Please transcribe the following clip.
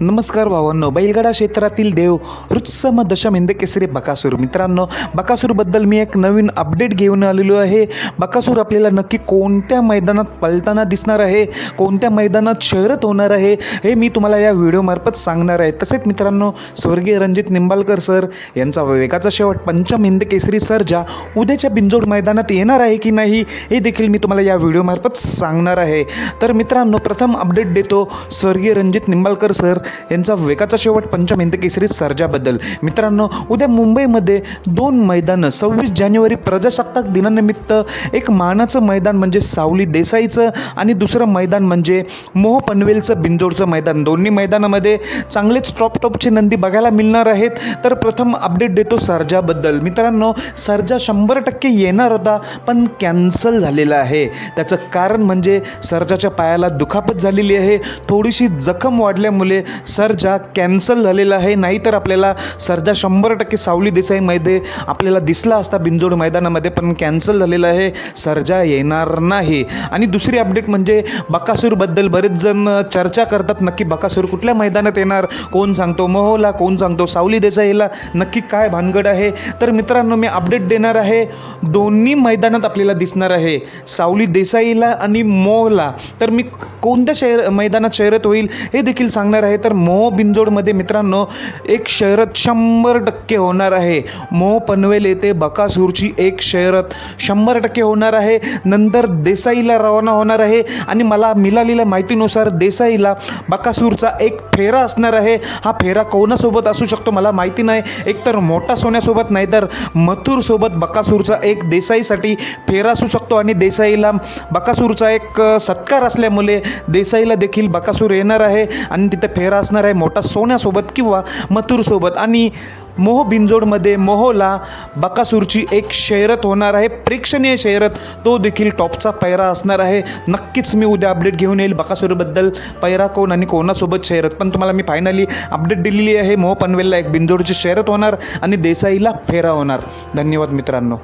नमस्कार भावांनो. बैलगाडा क्षेत्रातील देव रुत्सम दशम हिंद केसरी बकासूर. मित्रांनो बकासूरबद्दल मी एक नवीन अपडेट घेऊन आलेलो आहे. बकासूर आपल्याला नक्की कोणत्या मैदानात पळताना दिसणार आहे? कोणत्या मैदानात शहरत होणार आहे? हे मी तुम्हाला या व्हिडिओमार्फत सांगणार आहे. तसेच मित्रांनो स्वर्गीय रणजित निंबाळकर सर यांचा विवेकाचा शेवट पंचम हिंद केसरी सर्जा उद्याच्या बिंजोड मैदानात येणार आहे की नाही हे देखील मी तुम्हाला या व्हिडिओमार्फत सांगणार आहे. तर मित्रांनो प्रथम अपडेट देतो स्वर्गीय रणजित निंबाळकर सर. यांचा वेगाचा शेवट पंचम हिंद केसरी सर्जाबद्दल. मित्रांनो उद्या मुंबईमध्ये दोन मैदानं सव्वीस जानेवारी प्रजासत्ताक दिनानिमित्त एक मानाचं मैदान म्हणजे सावली देसाईचं आणि दुसरं मैदान म्हणजे मोह पनवेलचं बिंजोडचं मैदान. दोन्ही मैदानामध्ये चांगलेच टॉप टॉपचे नंदी बघायला मिळणार आहेत. तर प्रथम अपडेट देतो सर्जाबद्दल. मित्रांनो सर्जा शंभर टक्के येणार होता पण कॅन्सल झालेला आहे. त्याचं कारण म्हणजे सर्जाच्या पायाला दुखापत झालेली आहे. थोडीशी जखम वाढल्यामुळे सर्जा कॅन्सल झालेला आहे नाहीतर आपल्याला सर्जा शंभर टक्के सावली देसाईमध्ये आपल्याला दिसला असता बिंजोड मैदानामध्ये पण कॅन्सल झालेला आहे सर्जा येणार नाही. आणि दुसरी अपडेट म्हणजे बकासूरबद्दल बरेच जण चर्चा करतात नक्की बकासूर कुठल्या मैदानात येणार कोण सांगतो मोहोला कोण सांगतो सावली देसाईला नक्की काय भानगड आहे? तर मित्रांनो मी अपडेट देणार आहे दोन्ही मैदानात आपल्याला दिसणार आहे सावली देसाईला आणि मोहला. तर मी कोणत्या शहर मैदानात शहरत होईल हे देखील सांगणार आहे. तर तर मोह बिंजोडमध्ये मित्रांनो एक शहरत शंभर टक्के होणार आहे. मोह पनवेल येथे बकासूरची एक शहरत शंभर टक्के होणार आहे. नंतर देसाईला रवाना होणार आहे. आणि मला मिळालेल्या माहितीनुसार देसाईला बकासूरचा एक फेरा असणार आहे. हा फेरा कोणासोबत असू शकतो मला माहिती नाही. एकतर मोठा सोन्यासोबत नाही तर मथुरसोबत बकासूरचा एक देसाईसाठी फेरा असू शकतो. आणि देसाईला बकासूरचा एक सत्कार असल्यामुळे देसाईला देखील बकासूर येणार आहे. आणि तिथे फेरा असणार आहे मोठा सोन्यासोबत किंवा मथुरसोबत. आणि मोह बिंजोडमध्ये मोहोला बकासूरची एक शर्यत होणार आहे. प्रेक्षणीय शहरत तो देखील टॉपचा पैरा असणार आहे. नक्कीच मी उद्या अपडेट घेऊन येईल बकासूरबद्दल. पैरा कोण आणि कोणासोबत शहरत? पण तुम्हाला मी फायनली अपडेट दिलेली आहे. मोह पनवेलला एक बिंजोडची शर्यत होणार आणि देसाईला फेरा होणार. धन्यवाद मित्रांनो.